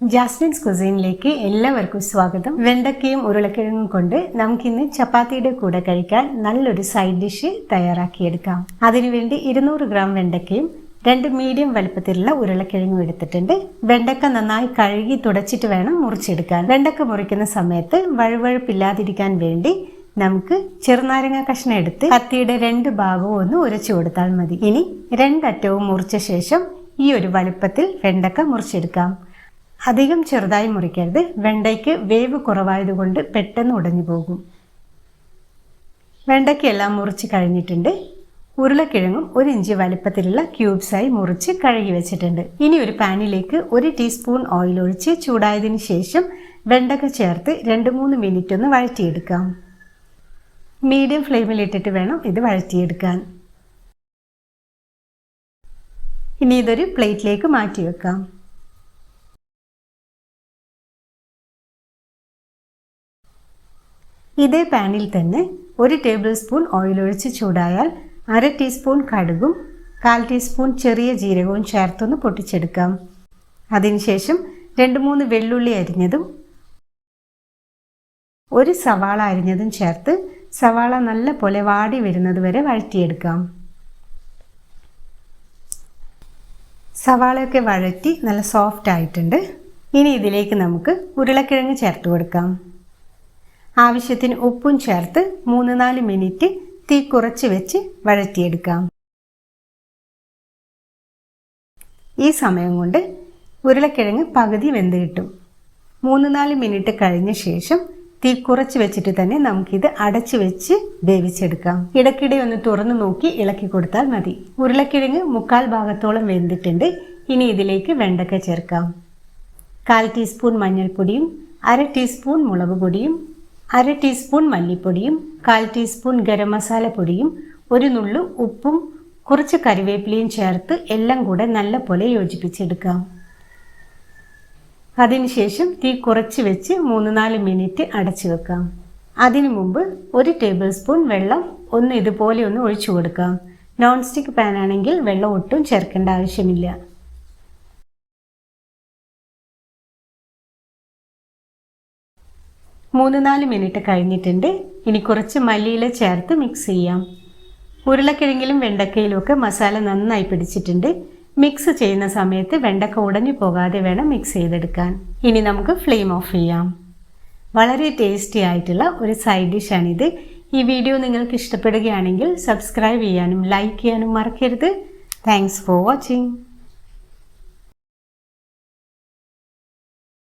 Jasmine's കുസീനിലേക്ക് എല്ലാവർക്കും സ്വാഗതം. വെണ്ടക്കയും ഉരുളക്കിഴങ്ങും കൊണ്ട് നമുക്കിന്ന് ചപ്പാത്തിയുടെ കൂടെ കഴിക്കാൻ നല്ലൊരു സൈഡ് ഡിഷ് തയ്യാറാക്കിയെടുക്കാം. അതിനുവേണ്ടി ഇരുന്നൂറ് ഗ്രാം വെണ്ടക്കയും രണ്ട് മീഡിയം വലുപ്പത്തിലുള്ള ഉരുളക്കിഴങ്ങും എടുത്തിട്ടുണ്ട്. വെണ്ടക്ക നന്നായി കഴുകി തുടച്ചിട്ട് വേണം മുറിച്ചെടുക്കാൻ. വെണ്ടക്ക മുറിക്കുന്ന സമയത്ത് വഴുവഴുപ്പില്ലാതിരിക്കാൻ വേണ്ടി നമുക്ക് ചെറുനാരങ്ങ കഷ്ണം എടുത്ത് കത്തിയുടെ രണ്ട് ഭാഗവും ഒന്ന് ഉരച്ചു കൊടുത്താൽ മതി. ഇനി രണ്ടറ്റവും മുറിച്ച ശേഷം ഈ ഒരു വലുപ്പത്തിൽ വെണ്ടക്ക മുറിച്ചെടുക്കാം. അധികം ചെറുതായി മുറിക്കരുത്. വെണ്ടയ്ക്ക് വേവ് കുറവായതുകൊണ്ട് പെട്ടെന്ന് ഉടഞ്ഞു പോകും. വെണ്ടയ്ക്കെല്ലാം മുറിച്ച് കഴിഞ്ഞിട്ടുണ്ട്. ഉരുളക്കിഴങ്ങും ഒരു ഇഞ്ച് വലുപ്പത്തിലുള്ള ക്യൂബ്സായി മുറിച്ച് കഴുകി വെച്ചിട്ടുണ്ട്. ഇനി ഒരു പാനിലേക്ക് ഒരു ടീസ്പൂൺ ഓയിൽ ഒഴിച്ച് ചൂടായതിന് ശേഷം വെണ്ടക്ക ചേർത്ത് രണ്ട് മൂന്ന് മിനിറ്റ് ഒന്ന് വഴറ്റിയെടുക്കാം. മീഡിയം ഫ്ലെയിമിൽ ഇട്ടിട്ട് വേണം ഇത് വഴറ്റിയെടുക്കാൻ. ഇനി ഇതൊരു പ്ലേറ്റിലേക്ക് മാറ്റി വെക്കാം ഇതേ പാനിൽ തന്നെ ഒരു ടേബിൾ സ്പൂൺ ഓയിൽ ഒഴിച്ച് ചൂടായാൽ അര ടീസ്പൂൺ കടുകും കാൽ ടീസ്പൂൺ ചെറിയ ജീരകവും ചേർത്തൊന്ന് പൊട്ടിച്ചെടുക്കാം. അതിനുശേഷം രണ്ട് മൂന്ന് വെള്ളുള്ളി അരിഞ്ഞതും ഒരു സവാള അരിഞ്ഞതും ചേർത്ത് സവാള നല്ല പോലെ വാടി വരുന്നത് വരെ വഴറ്റിയെടുക്കാം. സവാളയൊക്കെ വഴറ്റി നല്ല സോഫ്റ്റ് ആയിട്ടുണ്ട്. ഇനി ഇതിലേക്ക് നമുക്ക് ഉരുളക്കിഴങ്ങ് ചേർത്ത് കൊടുക്കാം. ആവശ്യത്തിന് ഉപ്പും ചേർത്ത് മൂന്ന് നാല് മിനിറ്റ് തീ കുറച്ച് വെച്ച് വഴറ്റിയെടുക്കാം. ഈ സമയം കൊണ്ട് ഉരുളക്കിഴങ്ങ് പകുതി വെന്ത് കിട്ടും. മൂന്ന് നാല് മിനിറ്റ് കഴിഞ്ഞ ശേഷം തീ കുറച്ച് വെച്ചിട്ട് തന്നെ നമുക്കിത് അടച്ചു വെച്ച് വേവിച്ചെടുക്കാം. ഇടയ്ക്കിടെ ഒന്ന് തുറന്നു നോക്കി ഇളക്കി കൊടുത്താൽ മതി. ഉരുളക്കിഴങ്ങ് മുക്കാൽ ഭാഗത്തോളം വെന്തിട്ടുണ്ട്. ഇനി ഇതിലേക്ക് വെണ്ടക്ക ചേർക്കാം. കാൽ ടീസ്പൂൺ മഞ്ഞൾപ്പൊടിയും അര ടീസ്പൂൺ മുളക് പൊടിയും അര ടീസ്പൂൺ മല്ലിപ്പൊടിയും കാൽ ടീസ്പൂൺ ഗരം മസാല പൊടിയും ഒരു നുള്ളു ഉപ്പും കുറച്ച് കറിവേപ്പിലയും ചേർത്ത് എല്ലാം കൂടെ നല്ലപോലെ യോജിപ്പിച്ചെടുക്കാം. അതിനുശേഷം തീ കുറച്ച് വെച്ച് മൂന്ന് നാല് മിനിറ്റ് അടച്ചു വെക്കാം. അതിനു മുമ്പ് ഒരു ടേബിൾ സ്പൂൺ വെള്ളം ഒന്ന് ഇതുപോലെ ഒന്ന് ഒഴിച്ചു കൊടുക്കാം. നോൺ സ്റ്റിക്ക് പാനാണെങ്കിൽ വെള്ളം ഒട്ടും ചേർക്കേണ്ട ആവശ്യമില്ല. മൂന്ന് നാല് മിനിറ്റ് കഴിഞ്ഞിട്ടുണ്ട്. ഇനി കുറച്ച് മല്ലിയില ചേർത്ത് മിക്സ് ചെയ്യാം. ഉരുളക്കിഴങ്ങിലും വെണ്ടക്കയിലും ഒക്കെ മസാല നന്നായി പിടിച്ചിട്ടുണ്ട്. മിക്സ് ചെയ്യുന്ന സമയത്ത് വെണ്ടക്ക ഉടഞ്ഞു പോകാതെ വേണം മിക്സ് ചെയ്തെടുക്കാൻ. ഇനി നമുക്ക് ഫ്ലെയിം ഓഫ് ചെയ്യാം. വളരെ ടേസ്റ്റി ആയിട്ടുള്ള ഒരു സൈഡ് ഡിഷാണിത് ഈ വീഡിയോ നിങ്ങൾക്ക് ഇഷ്ടപ്പെടുകയാണെങ്കിൽ സബ്സ്ക്രൈബ് ചെയ്യാനും ലൈക്ക് ചെയ്യാനും മറക്കരുത്. Thanks for watching